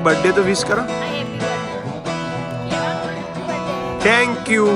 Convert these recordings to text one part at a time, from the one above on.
મને બર્થડે તો વિશ કરો. Thank you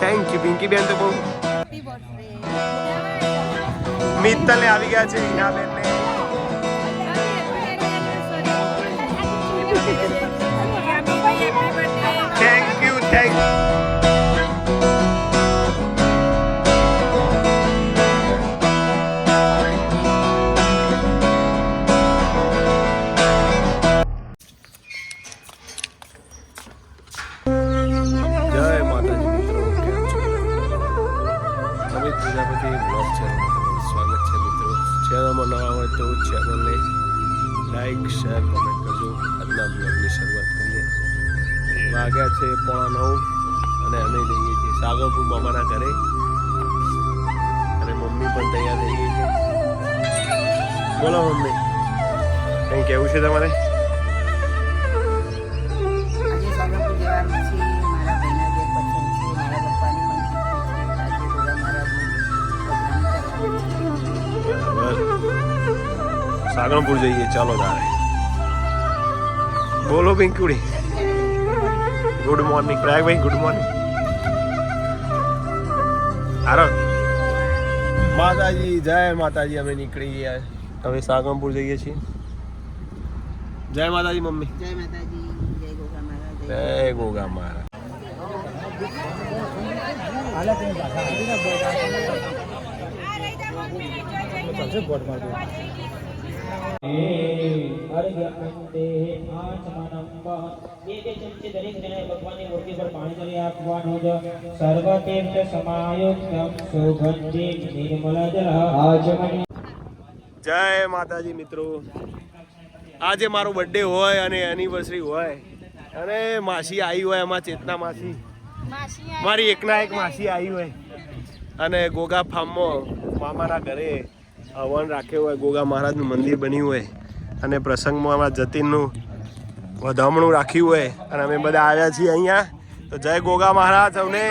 thank you Pinki ben તો બહુ. મિત્તલે આવી ગયા છે હિનાબેન ને. થેન્ક યુ થેન્ક જય વાગ્યા છે પોણા નવ અને અમે જઈએ છીએ. સાગરપુર મામાના ઘરે. અને મમ્મી પણ તૈયાર થઈ ગઈ છે. બોલો મમ્મી કંઈ કહેવું છે તમારે? સાગરપુર જઈએ. ચાલો તારે. બોલો પિંકુડી. ગુડ મોર્નિંગ પ્રયાગભાઈ ગુડ મોર્નિંગ આરો માતાજી જય માતાજી અમે નીકળી ગયા. હવે સાગમપુર જઈએ છીએ. જય માતાજી મમ્મી. જય માતાજી જય ગોગા મહારાજ જય જય ગોગા મારા જય માતાજી મિત્રો. આજે મારો બર્થડે હોય અને એનિવર્સરી હોય. અને માસી આવી હોય એમાં ચેતના માસી. મારી એકના એક માસી આવી હોય. અને ગોગા ફાર્મમાં મામાના ઘરે. હવન રાખ્યો હોય ગોગા મહારાજનું મંદિર બન્યું હોય અને પ્રસંગમાં અમારા જતીનનું વધામણું રાખ્યું હોય અને અમે બધા આવ્યા છીએ અહીંયા. તો જય ગોગા મહારાજ સૌને.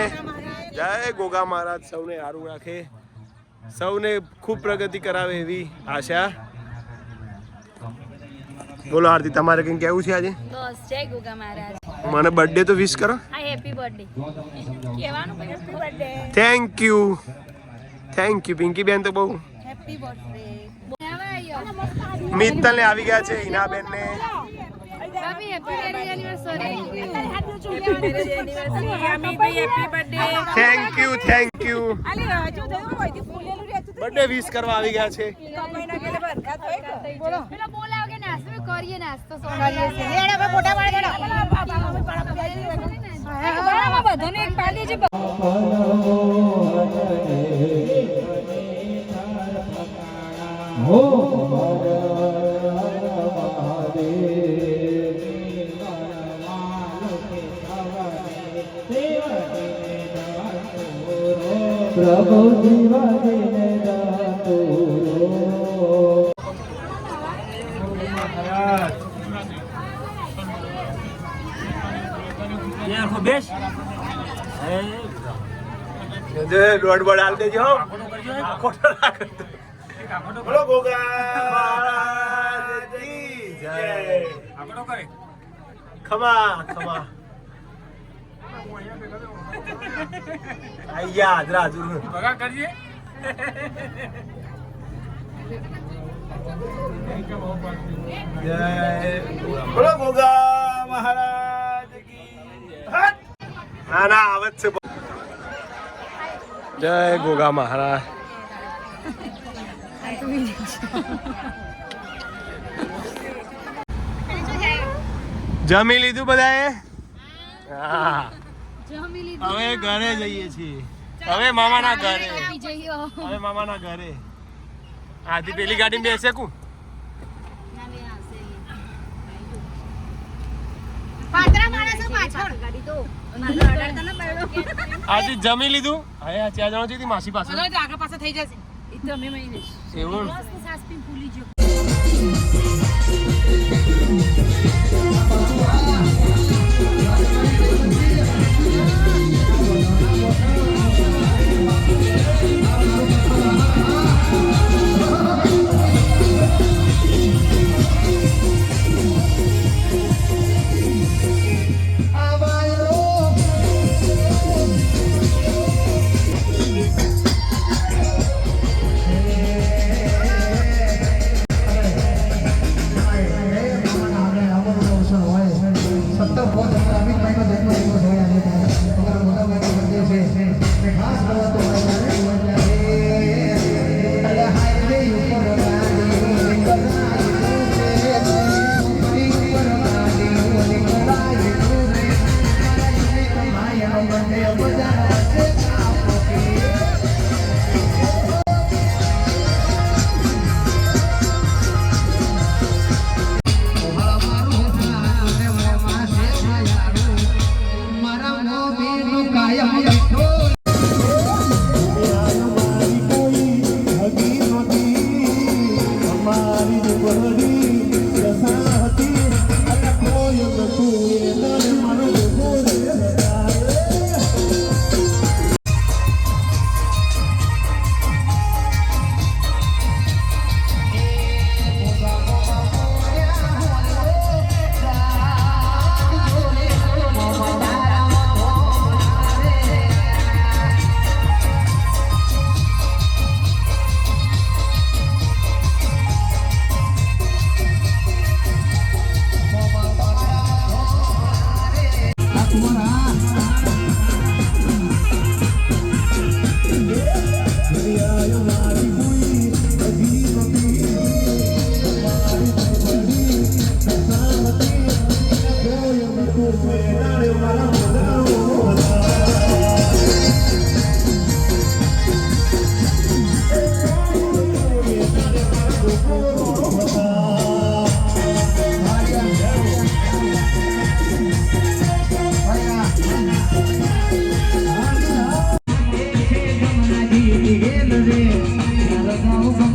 જય ગોગા મહારાજ સૌને સારું રાખે. સૌને ખૂબ પ્રગતિ કરાવે એવી આશા. બોલો આરતી તમારે કંઈ કેવું છે આજે? બસ જય ગોગા મહારાજ. મને બર્થડે તો વિશ કરો. Happy birthday thank you thank you Pinki ben તો બહુ મિત્તલ ને આવી ગયા છે હિનાબેન ને thank you thank you birthday wish કરવા આવી ગયા છે પેલો બોલાવ કે નાસ્તો કરીએ નાસ્તો બધાને એક પાડી છે પ્રભુ જીવને દાતુરો દોડ બોડ હાલ દેજો. ખોટો કરતો. બોલો ગોગા કી જય. ખમા ખમા. આયા જરા જુર જય બોલો ગોગા મહારાજ કી હટ. ના ના આવત છે. જય ગોગા મહારાજ. જમી લીધું બધાએ? હા. હવે ઘરે જઈએ છીએ. હવે મામાના ઘરે. હવે મામાના ઘરે. આથી પેલી ગાડી બેસે કુ? પાત્રા માણસો પાછળ. ગાડી તો. આજે જમી લીધું? હવે આ ચાર જણા છે માસી પાસે. આગળ થઈ જશે. એવું? Wow. Eu vou dar Oh.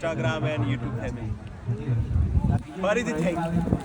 Instagram and YouTube family ફરીથી થેન્ક યુ